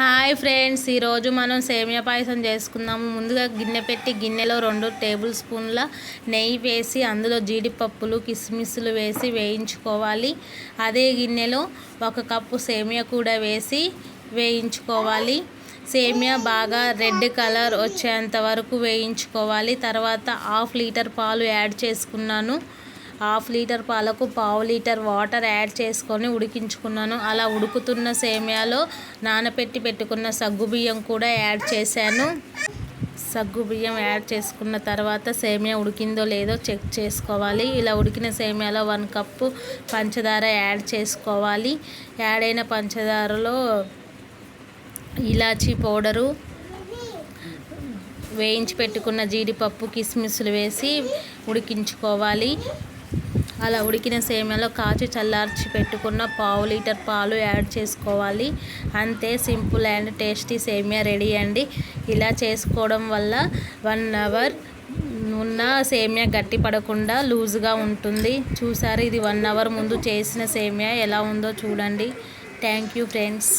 Hi friends ఈరోజు మనం సేమియా పాయసం చేసుకుందాము. ముందుగా గిన్నె పెట్టి గిన్నెలో రెండు టేబుల్ స్పూన్ల నెయ్యి వేసి అందులో జీడిపప్పులు కిస్మిస్లు వేసి వేయించుకోవాలి. అదే గిన్నెలో ఒక కప్పు సేమియా కూడా వేసి వేయించుకోవాలి. సేమియా బాగా రెడ్ కలర్ వచ్చేంత వరకు వేయించుకోవాలి. తర్వాత హాఫ్ లీటర్ పాలు యాడ్ చేసుకున్నాను. హాఫ్ లీటర్ పాలకు పావు లీటర్ వాటర్ యాడ్ చేసుకొని ఉడికించుకున్నాను. అలా ఉడుకుతున్న సేమియాలో నానపెట్టి పెట్టుకున్న సగ్గుబియ్యం కూడా యాడ్ చేశాను. సగ్గు బియ్యం యాడ్ చేసుకున్న తర్వాత సేమియా ఉడికిందో లేదో చెక్ చేసుకోవాలి. ఇలా ఉడికిన సేమియాలో వన్ కప్పు పంచదార యాడ్ చేసుకోవాలి. యాడ్ అయిన పంచదారలో ఇలాచీ పౌడరు వేయించి పెట్టుకున్న జీడిపప్పు కిస్మిస్లు వేసి ఉడికించుకోవాలి. అలా ఉడికిన సేమియాలో కాచి చల్లార్చి పెట్టుకున్న పావు లీటర్ పాలు యాడ్ చేసుకోవాలి. అంతే సింపుల్ అండ్ టేస్టీ సేమియా రెడీ అండి. ఇలా చేసుకోవడం వల్ల వన్ అవర్ ఉన్న సేమియా గట్టి పడకుండా లూజ్గా ఉంటుంది. చూసారు ఇది వన్ అవర్ ముందు చేసిన సేమియా ఎలా ఉందో చూడండి. Thank you friends.